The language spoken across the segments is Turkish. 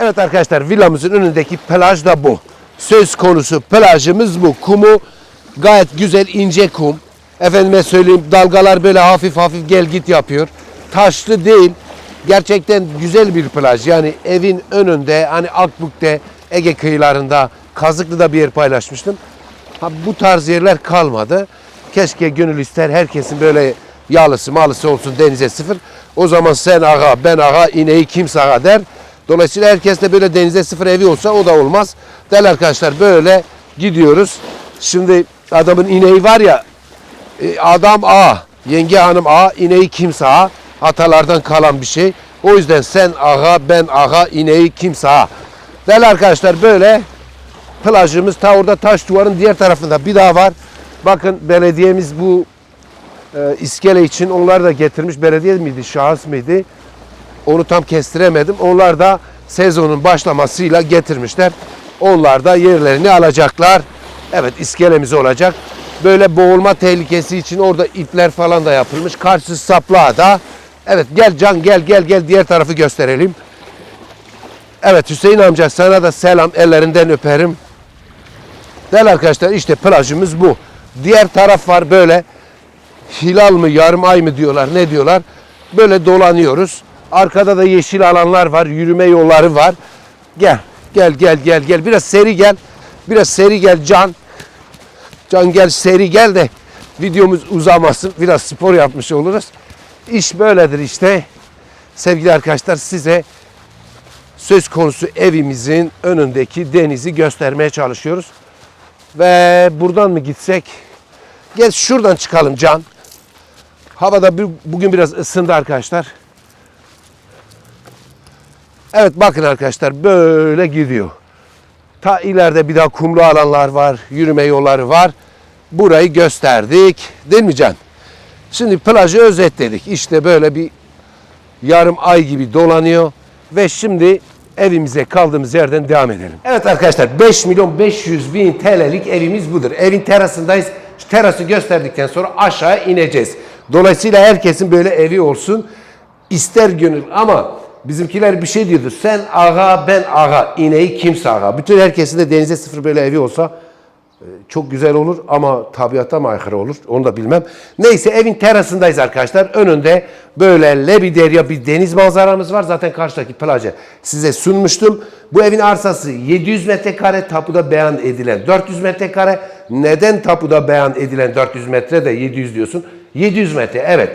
Evet arkadaşlar villamızın önündeki plaj da bu. Söz konusu plajımız bu. Kumu gayet güzel ince kum. Efendime söyleyeyim dalgalar böyle hafif hafif gel git yapıyor. Taşlı değil. Gerçekten güzel bir plaj. Yani evin önünde hani Akbük'te Ege kıyılarında Kazıklı'da bir yer paylaşmıştım. Ha, bu tarz yerler kalmadı. Keşke gönül ister herkesin böyle yağlısı malısı olsun denize sıfır. O zaman sen ağa ben ağa ineği kimse ağa der. Dolayısıyla herkes de böyle denize sıfır evi olsa o da olmaz. Değerli arkadaşlar böyle gidiyoruz. Şimdi adamın ineği var ya e, adam ağa, yenge hanım ağa, ineği kimse ağa. Atalardan kalan bir şey. O yüzden sen ağa, ben ağa, ineği kimse ağa. Değerli arkadaşlar böyle plajımız ta orada taş duvarın diğer tarafında bir daha var. Bakın belediyemiz bu e, iskele için onlar da getirmiş. Belediye miydi, şahıs mıydı? Onu tam kestiremedim. Onlar da sezonun başlamasıyla getirmişler. Onlar da yerlerini alacaklar. Evet iskelemiz olacak. Böyle boğulma tehlikesi için orada ipler falan da yapılmış. Karşı saplığa da. Evet gel Can gel gel gel diğer tarafı gösterelim. Evet Hüseyin amca sana da selam ellerinden öperim. Değerli arkadaşlar işte plajımız bu. Diğer taraf var böyle hilal mı yarım ay mı diyorlar ne diyorlar. Böyle dolanıyoruz. Arkada da yeşil alanlar var. Yürüme yolları var. Gel gel gel gel gel. Biraz seri gel. Biraz seri gel Can. Can gel seri gel de videomuz uzamasın. Biraz spor yapmış oluruz. İş böyledir işte. Sevgili arkadaşlar size söz konusu evimizin önündeki denizi göstermeye çalışıyoruz. Ve buradan mı gitsek? Gel şuradan çıkalım Can. Havada bugün biraz ısındı arkadaşlar. Evet bakın arkadaşlar böyle gidiyor. Ta ileride bir daha kumlu alanlar var, yürüme yolları var. Burayı gösterdik. Değil mi Can? Şimdi plajı özetledik. İşte böyle bir yarım ay gibi dolanıyor. Ve şimdi evimize kaldığımız yerden devam edelim. Evet arkadaşlar 5 milyon 500 bin TL'lik evimiz budur. Evin terasındayız. Şu terası gösterdikten sonra aşağı ineceğiz. Dolayısıyla herkesin böyle evi olsun. ister gönül ama bizimkiler bir şey diyordu. Sen ağa ben ağa ineği kimse ağa. Bütün herkesin de denize sıfır böyle evi olsa çok güzel olur ama tabiata mı aykırı olur onu da bilmem. Neyse evin terasındayız arkadaşlar. Önünde böyle lebiderya bir deniz manzaramız var. Zaten karşıdaki plajı size sunmuştum. Bu evin arsası 700 metrekare tapuda beyan edilen 400 metrekare. Neden tapuda beyan edilen 400 metre de 700 diyorsun? 700 metre evet.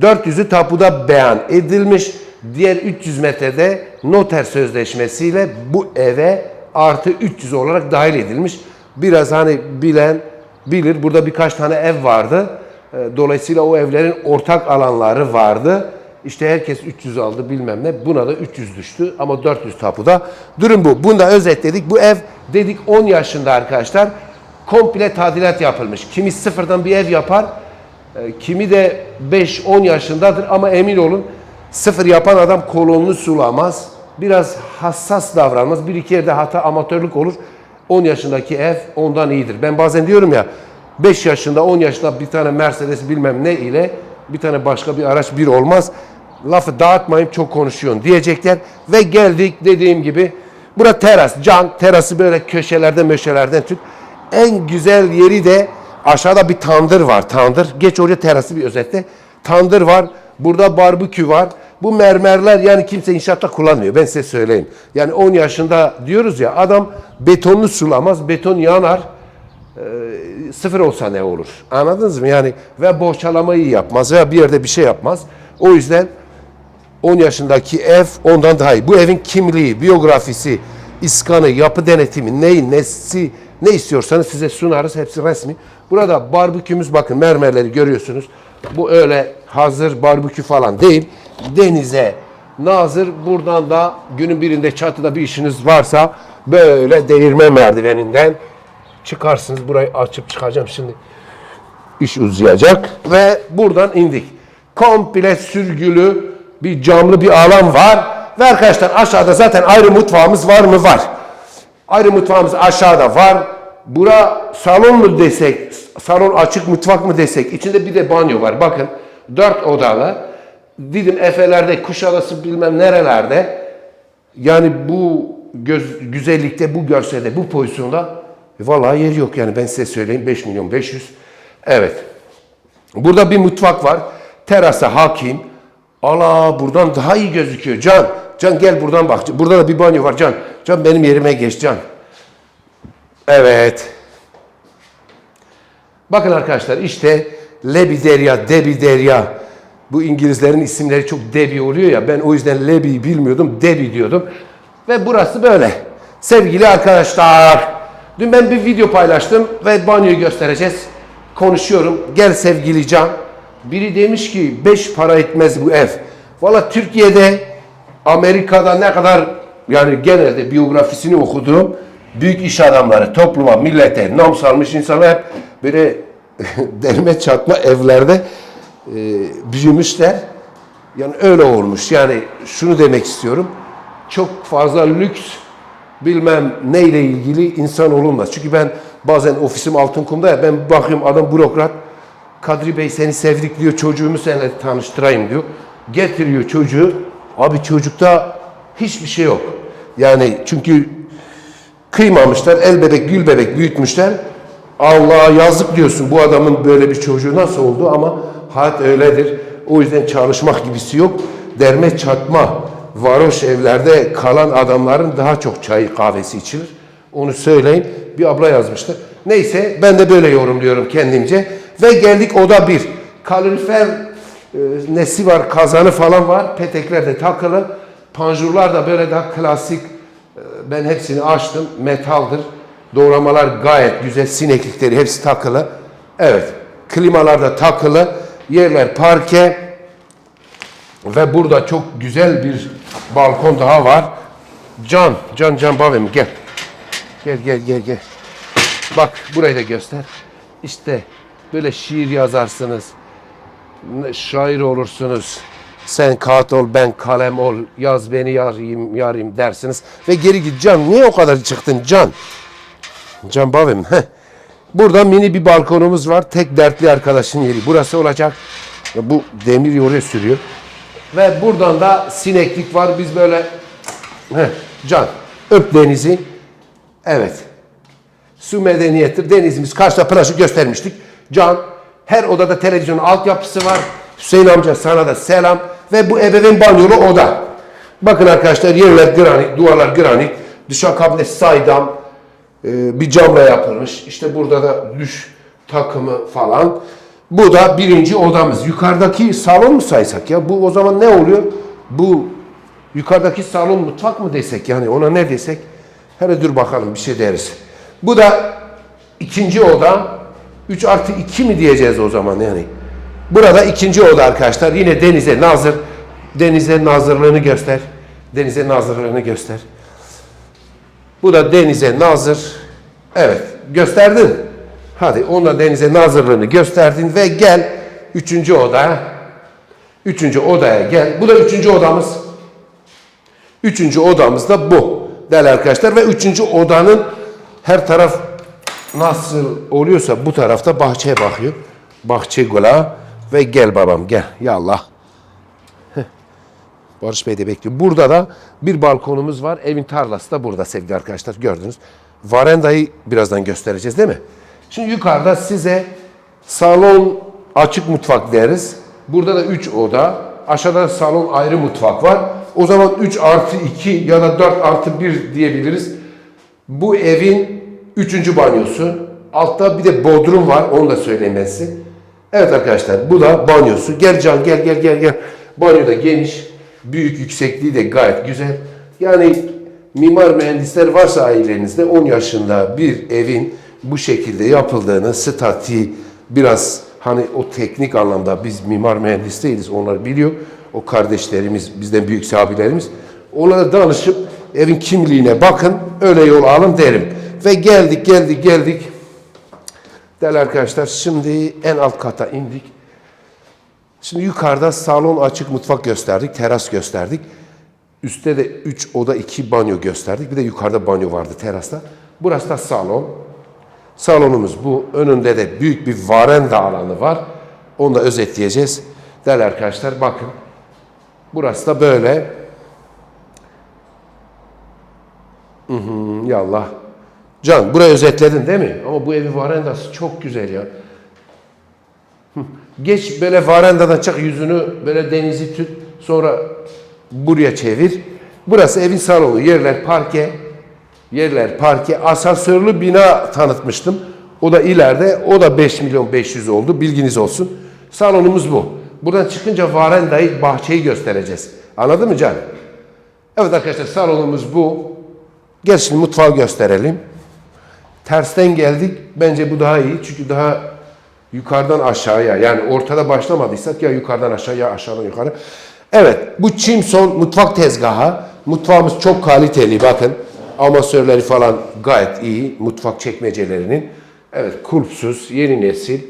400'ü tapuda beyan edilmiş. Diğer 300 metrede noter sözleşmesiyle bu eve artı 300 olarak dahil edilmiş biraz hani bilen bilir. Burada birkaç tane ev vardı. E, Dolayısıyla o evlerin ortak alanları vardı. İşte herkes 300 aldı bilmem ne. Buna da 300 düştü ama 400 tapuda. Durum bu. Bunu da özetledik. Bu ev dedik 10 yaşında arkadaşlar. Komple tadilat yapılmış. Kimi sıfırdan bir ev yapar. e, Kimi de 5-10 yaşındadır ama emin olun sıfır yapan adam kolonunu sulamaz. Biraz hassas davranmaz. Bir iki yerde hata amatörlük olur. 10 yaşındaki ev ondan iyidir. Ben bazen diyorum ya 5 yaşında 10 yaşında bir tane Mercedes bilmem ne ile bir tane başka bir araç bir olmaz. Lafı dağıtmayayım çok konuşuyorsun diyecekler. Ve geldik dediğim gibi bura teras. Can terası böyle köşelerde möşelerden tut. En güzel yeri de aşağıda bir tandır var. Tandır. Geç oraya terası bir özetle. Tandır var. Burada barbekü var. Bu mermerler yani kimse inşaatta kullanmıyor. Ben size söyleyeyim. Yani 10 yaşında diyoruz ya adam betonlu sulamaz. Beton yanar. Ee, sıfır olsa ne olur? Anladınız mı? Yani ve bohçalamayı yapmaz veya bir yerde bir şey yapmaz. O yüzden 10 yaşındaki ev ondan daha iyi. Bu evin kimliği, biyografisi, iskanı, yapı denetimi, neyi, nesi, ne istiyorsanız size sunarız. Hepsi resmi. Burada barbekümüz bakın mermerleri görüyorsunuz. Bu öyle hazır barbekü falan değil. Denize nazır. Buradan da günün birinde çatıda bir işiniz varsa böyle değirme merdiveninden çıkarsınız. Burayı açıp çıkacağım şimdi. İş uzayacak. Ve buradan indik. Komple sürgülü bir camlı bir alan var. Ve arkadaşlar aşağıda zaten ayrı mutfağımız var mı? Var. Ayrı mutfağımız aşağıda var. Bura salon mu desek, salon açık mutfak mı desek, içinde bir de banyo var. Bakın dört odalı. Didim Efeler'de, Kuşadası bilmem nerelerde Yani bu göz, güzellikte, bu görselde, bu pozisyonda e, vallahi yer yok yani ben size söyleyeyim 5 milyon 500. Evet. Burada bir mutfak var. Terasa hakim. Ala buradan daha iyi gözüküyor. Can, Can gel buradan bak. Burada da bir banyo var Can. Can benim yerime geç Can. Evet. Bakın arkadaşlar işte Lebiderya, Debiderya. Bu İngilizlerin isimleri çok Debi oluyor ya. Ben o yüzden Lebi bilmiyordum, Debi diyordum. Ve burası böyle. Sevgili arkadaşlar. Dün ben bir video paylaştım ve banyoyu göstereceğiz. Konuşuyorum. Gel sevgili Can. Biri demiş ki 5 para etmez bu ev. Valla Türkiye'de, Amerika'da ne kadar yani genelde biyografisini okuduğum büyük iş adamları, topluma, millete nam salmış insanlar hep böyle derme çatma evlerde e, büyümüşler. Yani öyle olmuş. Yani şunu demek istiyorum. Çok fazla lüks bilmem neyle ilgili insan olunmaz. Çünkü ben bazen ofisim Altınkum'da ya ben bakıyorum adam bürokrat. Kadri Bey seni sevdik diyor çocuğumu seninle tanıştırayım diyor. Getiriyor çocuğu. Abi çocukta hiçbir şey yok. Yani çünkü kıymamışlar. El bebek, gül bebek büyütmüşler. Allah yazık diyorsun bu adamın böyle bir çocuğu nasıl oldu ama hayat öyledir. O yüzden çalışmak gibisi yok. Derme çatma varoş evlerde kalan adamların daha çok çay kahvesi içilir. Onu söyleyin. Bir abla yazmıştı. Neyse ben de böyle yorumluyorum kendimce. Ve geldik oda bir. Kalorifer e, nesi var, kazanı falan var. Petekler de takılı. Panjurlar da böyle daha klasik. E, Ben hepsini açtım. Metaldir. Doğramalar gayet güzel. Sineklikleri hepsi takılı. Evet. Klimalar da takılı. Yerler parke. Ve burada çok güzel bir balkon daha var. Can, Can, Can Bavem gel. Gel, gel, gel, gel. Bak burayı da göster. İşte böyle şiir yazarsınız. Şair olursunuz. Sen kağıt ol, ben kalem ol. Yaz beni yarayım, yarayım dersiniz. Ve geri git. Can, niye o kadar çıktın Can? Can Bavem. heh. Burada mini bir balkonumuz var. Tek dertli arkadaşın yeri. Burası olacak. Bu demir oraya sürüyor. Ve buradan da sineklik var. Biz böyle Heh, Can öp denizi. Evet. Su medeniyettir. Denizimiz karşıda plajı göstermiştik. Can her odada televizyon altyapısı var. Hüseyin amca sana da selam. Ve bu ebeveyn banyolu oda. Bakın arkadaşlar yerler granit, duvarlar granit. Dışa kabinesi saydam. Ee, bir camla yapılmış. İşte burada da düş takımı falan. Bu da birinci odamız. Yukarıdaki salon mu saysak ya? Bu o zaman ne oluyor? Bu yukarıdaki salon mutfak mı desek yani ona ne desek? Hele dur bakalım bir şey deriz. Bu da ikinci oda. 3 artı 2 mi diyeceğiz o zaman yani? Burada ikinci oda arkadaşlar. Yine denize nazır. Denize nazırlığını göster. Denize nazırlığını göster. Bu da denize nazır. Evet gösterdin. Hadi onunla denize nazırlığını gösterdin ve gel üçüncü odaya. Üçüncü odaya gel. Bu da üçüncü odamız. Üçüncü odamız da bu. Değerli arkadaşlar ve üçüncü odanın her taraf nasıl oluyorsa bu tarafta bahçeye bakıyor. Bahçe gola ve gel babam gel. Ya Allah. Barış Bey de bekliyor. Burada da bir balkonumuz var. Evin tarlası da burada sevgili arkadaşlar. Gördünüz. Varendayı birazdan göstereceğiz değil mi? Şimdi yukarıda size salon açık mutfak deriz. Burada da 3 oda. Aşağıda da salon ayrı mutfak var. O zaman 3 artı 2 ya da 4 artı 1 diyebiliriz. Bu evin 3. banyosu. Altta bir de bodrum var. Onu da size. Evet arkadaşlar bu da banyosu. Gel Can gel gel gel gel. Banyo da geniş. Büyük yüksekliği de gayet güzel. Yani mimar mühendisler varsa ailenizde 10 yaşında bir evin bu şekilde yapıldığını, statiği biraz hani o teknik anlamda biz mimar mühendis değiliz. Onlar biliyor. O kardeşlerimiz, bizden büyük abilerimiz. Onlara danışıp evin kimliğine bakın. Öyle yol alın derim. Ve geldik geldik geldik. Değerli arkadaşlar şimdi en alt kata indik. Şimdi yukarıda salon açık mutfak gösterdik, teras gösterdik. Üstte de 3 oda 2 banyo gösterdik. Bir de yukarıda banyo vardı terasta. Burası da salon. Salonumuz bu. Önünde de büyük bir varenda alanı var. Onu da özetleyeceğiz. Değerli arkadaşlar bakın. Burası da böyle. Yallah. Can burayı özetledin değil mi? Ama bu evin varandası çok güzel ya. Geç böyle varandadan çık yüzünü böyle denizi tut. Sonra buraya çevir. Burası evin salonu. Yerler parke. Yerler parke. Asansörlü bina tanıtmıştım. O da ileride. O da 5 milyon 500 oldu. Bilginiz olsun. Salonumuz bu. Buradan çıkınca varandayı, bahçeyi göstereceğiz. Anladın mı Can? Evet arkadaşlar salonumuz bu. Gel şimdi mutfağı gösterelim. Tersten geldik. Bence bu daha iyi. Çünkü daha yukarıdan aşağıya yani ortada başlamadıysak ya yukarıdan aşağı ya aşağıdan yukarı. Evet bu Çimson mutfak tezgahı. Mutfağımız çok kaliteli bakın. Amasörleri falan gayet iyi. Mutfak çekmecelerinin. Evet kulpsuz yeni nesil.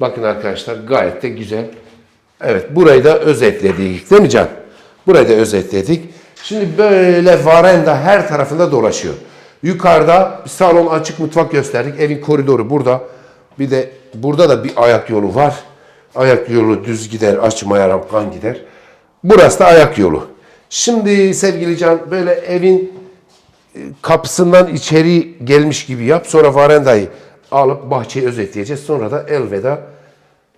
Bakın arkadaşlar gayet de güzel. Evet burayı da özetledik değil mi Can? Burayı da özetledik. Şimdi böyle varenda her tarafında dolaşıyor. Yukarıda salon açık mutfak gösterdik. Evin koridoru burada. Bir de burada da bir ayak yolu var. Ayak yolu düz gider, açmaya rampan gider. Burası da ayak yolu. Şimdi sevgili Can böyle evin e, kapısından içeri gelmiş gibi yap. Sonra varendayı alıp bahçeyi özetleyeceğiz. Sonra da elveda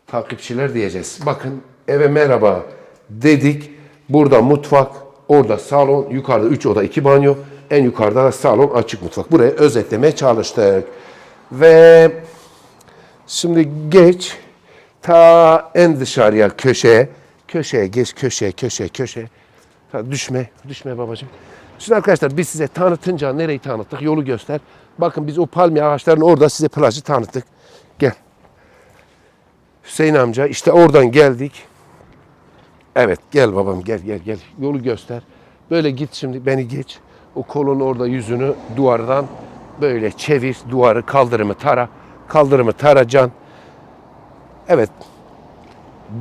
takipçiler diyeceğiz. Bakın eve merhaba dedik. Burada mutfak, orada salon, yukarıda 3 oda 2 banyo. En yukarıda da salon açık mutfak. Burayı özetlemeye çalıştık. Ve şimdi geç ta en dışarıya köşeye. Köşeye geç köşeye köşeye köşeye. Ha, düşme, düşme babacığım. Şimdi arkadaşlar biz size tanıtınca nereyi tanıttık yolu göster. Bakın biz o palmiye ağaçlarının orada size plajı tanıttık. Gel. Hüseyin amca işte oradan geldik. Evet gel babam gel gel gel. Yolu göster. Böyle git şimdi beni geç. O kolon orada yüzünü duvardan böyle çevir. Duvarı kaldırımı tara. Kaldırımı tara can. Evet.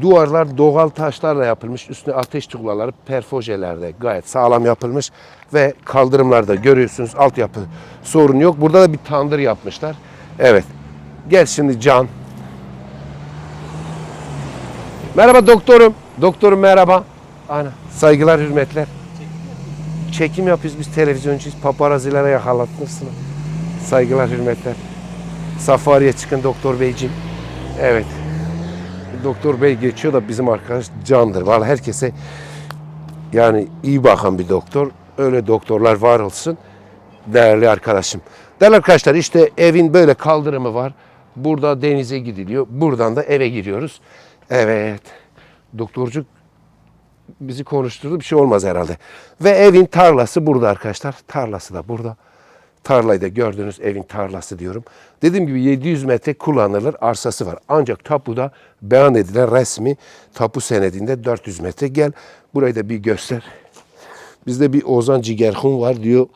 Duvarlar doğal taşlarla yapılmış. Üstüne ateş tuğlaları perfojelerde gayet sağlam yapılmış. Ve kaldırımlarda görüyorsunuz altyapı sorun yok. Burada da bir tandır yapmışlar. Evet. Gel şimdi Can. Merhaba doktorum. Doktorum merhaba. Ana, saygılar, hürmetler. Çekim yapıyoruz biz televizyoncuyuz. Paparazilere yakalatmışsın. Saygılar, hürmetler. Safariye çıkın doktor beyciğim. Evet. Doktor bey geçiyor da bizim arkadaş candır. Vallahi herkese yani iyi bakan bir doktor. Öyle doktorlar var olsun. Değerli arkadaşım. Değerli arkadaşlar işte evin böyle kaldırımı var. Burada denize gidiliyor. Buradan da eve giriyoruz. Evet. Doktorcuk bizi konuşturdu. Bir şey olmaz herhalde. Ve evin tarlası burada arkadaşlar. Tarlası da burada. Tarlayı da gördünüz evin tarlası diyorum. Dediğim gibi 700 metre kullanılır arsası var. Ancak tapuda beyan edilen resmi tapu senedinde 400 metre. Gel burayı da bir göster. Bizde bir Ozan Cigerhun var diyor.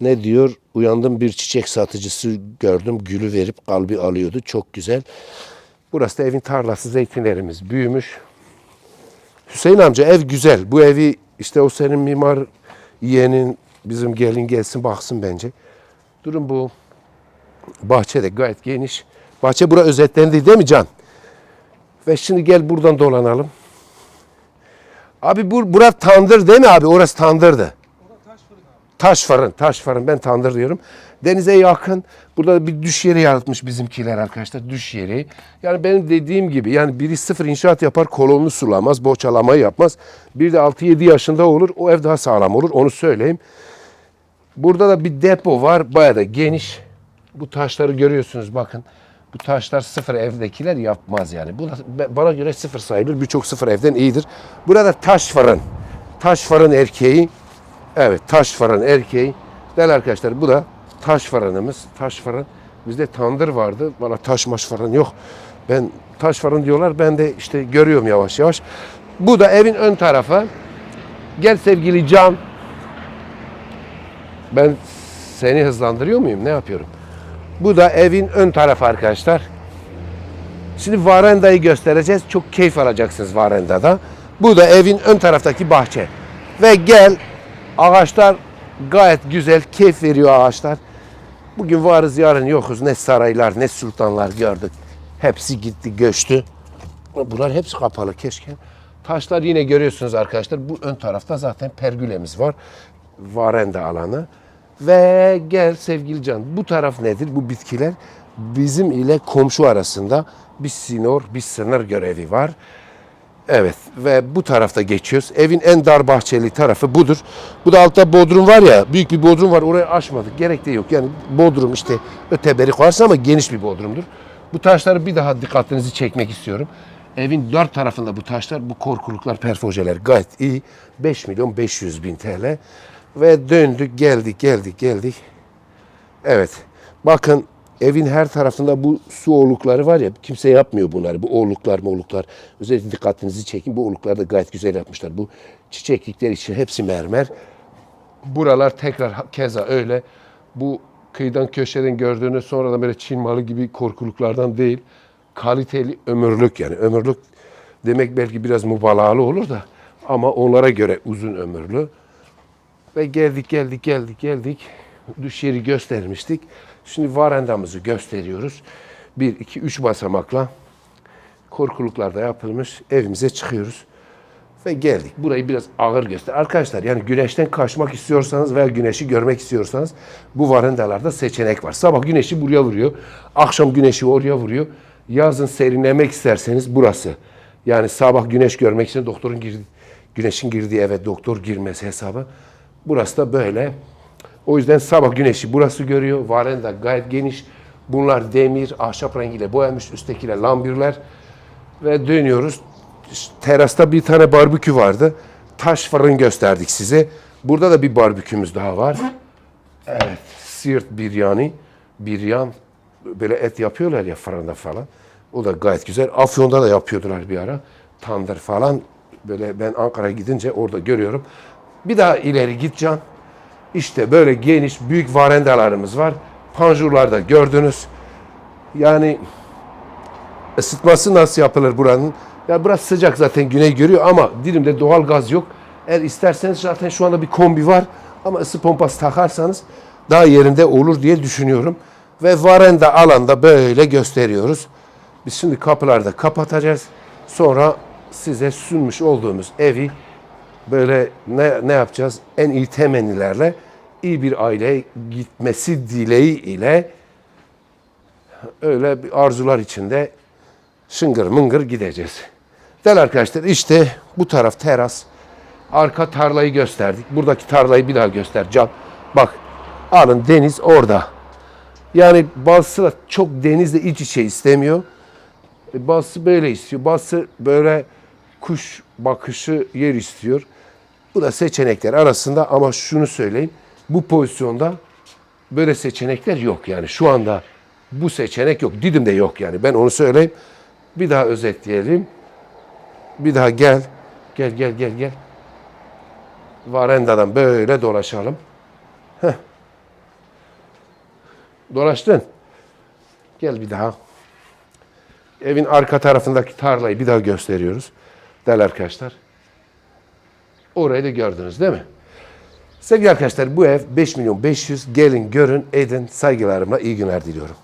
Ne diyor? Uyandım bir çiçek satıcısı gördüm. Gülü verip kalbi alıyordu. Çok güzel. Burası da evin tarlası. Zeytinlerimiz büyümüş. Hüseyin amca ev güzel. Bu evi işte o senin mimar yeğenin bizim gelin gelsin baksın bence. Durun bu bahçe de gayet geniş. Bahçe bura özetlendi değil mi Can? Ve şimdi gel buradan dolanalım. Abi bu bura tandır değil mi abi? Orası tandırdı. Taş fırın, taş fırın. Ben tandır diyorum. Denize yakın. Burada bir düş yeri yaratmış bizimkiler arkadaşlar. Düş yeri. Yani benim dediğim gibi yani biri sıfır inşaat yapar kolonlu sulamaz, boçalamayı yapmaz. Bir de 6-7 yaşında olur. O ev daha sağlam olur. Onu söyleyeyim. Burada da bir depo var. Bayağı da geniş. Bu taşları görüyorsunuz bakın. Bu taşlar sıfır evdekiler yapmaz yani. Bu bana göre sıfır sayılır. Birçok sıfır evden iyidir. Burada taş fırın. Taş fırın erkeği. Evet taş fırın erkeği. Değerli arkadaşlar bu da taş fırınımız. Taş fırın. Bizde tandır vardı. Bana taş maş fırın yok. Ben taş fırın diyorlar. Ben de işte görüyorum yavaş yavaş. Bu da evin ön tarafı. Gel sevgili Can. Ben seni hızlandırıyor muyum? Ne yapıyorum? Bu da evin ön tarafı arkadaşlar. Şimdi varendayı göstereceğiz. Çok keyif alacaksınız varendada. Bu da evin ön taraftaki bahçe. Ve gel ağaçlar gayet güzel. Keyif veriyor ağaçlar. Bugün varız yarın yokuz. Ne saraylar ne sultanlar gördük. Hepsi gitti göçtü. Bunlar hepsi kapalı keşke. Taşlar yine görüyorsunuz arkadaşlar. Bu ön tarafta zaten pergülemiz var. Varenda alanı. Ve gel sevgili can bu taraf nedir? Bu bitkiler bizim ile komşu arasında bir sinor, bir sınır görevi var. Evet ve bu tarafta geçiyoruz. Evin en dar bahçeli tarafı budur. Bu da altta bodrum var ya, büyük bir bodrum var. Orayı açmadık. Gerek de yok. Yani bodrum işte öteberi koyarsın ama geniş bir bodrumdur. Bu taşları bir daha dikkatinizi çekmek istiyorum. Evin dört tarafında bu taşlar, bu korkuluklar, perfojeler gayet iyi. 5 milyon 500 bin TL. Ve döndük, geldik, geldik, geldik. Evet. Bakın evin her tarafında bu su oğlukları var ya kimse yapmıyor bunları. Bu oğluklar moğluklar. Özellikle dikkatinizi çekin. Bu oğlukları da gayet güzel yapmışlar. Bu çiçeklikler için hepsi mermer. Buralar tekrar keza öyle. Bu kıyıdan köşeden gördüğünüz sonradan böyle Çin malı gibi korkuluklardan değil. Kaliteli ömürlük yani. Ömürlük demek belki biraz mübalağalı olur da ama onlara göre uzun ömürlü. Ve geldik geldik geldik geldik. Düş yeri göstermiştik. Şimdi varandamızı gösteriyoruz. Bir, iki, üç basamakla korkuluklarda yapılmış evimize çıkıyoruz. Ve geldik. Burayı biraz ağır göster. Arkadaşlar yani güneşten kaçmak istiyorsanız veya güneşi görmek istiyorsanız bu varandalarda seçenek var. Sabah güneşi buraya vuruyor. Akşam güneşi oraya vuruyor. Yazın serinlemek isterseniz burası. Yani sabah güneş görmek için doktorun girdi, güneşin girdiği eve doktor girmesi hesabı. Burası da böyle. O yüzden sabah güneşi burası görüyor. Varanda gayet geniş. Bunlar demir, ahşap rengiyle boyanmış. Üsttekiler lambirler. Ve dönüyoruz. Terasta bir tane barbekü vardı. Taş fırın gösterdik size. Burada da bir barbekümüz daha var. Evet. Siirt biryani. Biryan. Böyle et yapıyorlar ya fırında falan. O da gayet güzel. Afyon'da da yapıyordular bir ara. Tandır falan. Böyle ben Ankara'ya gidince orada görüyorum. Bir daha ileri git Can. İşte böyle geniş büyük varendalarımız var. Panjurlarda gördünüz. Yani ısıtması nasıl yapılır buranın? Ya burası sıcak zaten güney görüyor ama dilimde doğal gaz yok. Eğer isterseniz zaten şu anda bir kombi var ama ısı pompası takarsanız daha yerinde olur diye düşünüyorum. Ve varenda alanda böyle gösteriyoruz. Biz şimdi kapıları da kapatacağız. Sonra size sunmuş olduğumuz evi böyle ne, ne yapacağız? En iyi temennilerle iyi bir aileye gitmesi dileği ile öyle bir arzular içinde şıngır mıngır gideceğiz. Değerli arkadaşlar işte bu taraf teras. Arka tarlayı gösterdik. Buradaki tarlayı bir daha göster Can. Bak alın deniz orada. Yani bazısı çok denizle iç içe istemiyor. E, Bazısı böyle istiyor. Bazısı böyle kuş bakışı yer istiyor. Bu da seçenekler arasında ama şunu söyleyeyim. Bu pozisyonda böyle seçenekler yok yani. Şu anda bu seçenek yok. Didim'de yok yani. Ben onu söyleyeyim. Bir daha özetleyelim. Bir daha gel. Gel gel gel gel. Varendadan böyle dolaşalım. Heh. Dolaştın. Gel bir daha. Evin arka tarafındaki tarlayı bir daha gösteriyoruz. Değerli arkadaşlar. Orayı da gördünüz değil mi? Sevgili arkadaşlar bu ev 5 milyon 500. Gelin görün edin. Saygılarımla iyi günler diliyorum.